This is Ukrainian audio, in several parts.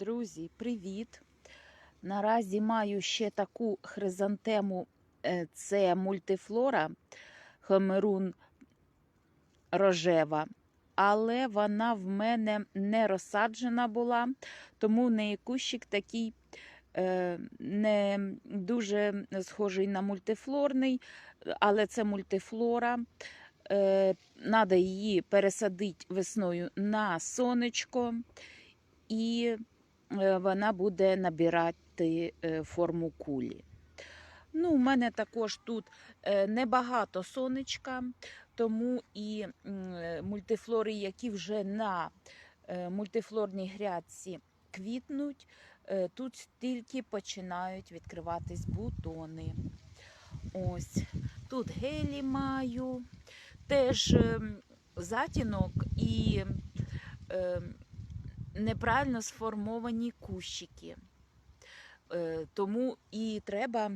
Друзі, привіт! Наразі маю ще таку хризантему, е, це мультифлора Хомерун рожева, але вона в мене не розсаджена була, тому в неї кущик такий е, не дуже схожий на мультифлорний, але це мультифлора. Е, Надо її пересадити весною на сонечко і вона буде набирати е, форму кулі. Ну, у мене також тут е, небагато сонечка, тому і е, мультифлори, які вже на е, мультифлорній грядці квітнуть, е, тут тільки починають відкриватись бутони. Ось тут гелі маю, теж ем, затінок і ем, неправильно сформовані кущики. Е, Тому і треба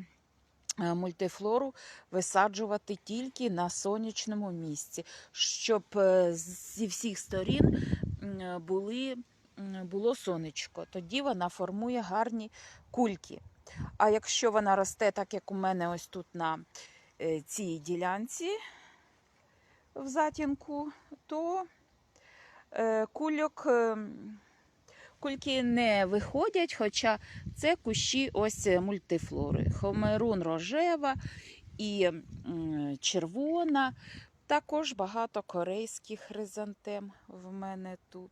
е, мультифлору висаджувати тільки на сонячному місці, щоб е, зі всіх сторін були, було сонечко. Тоді вона формує гарні кульки. А якщо вона росте, так як у мене ось тут на цій ділянці в затінку, то кульок. Кульки не виходять, хоча це кущі ось мультифлори. Хомерун рожева і червона. Також багато корейських хризантем в мене тут.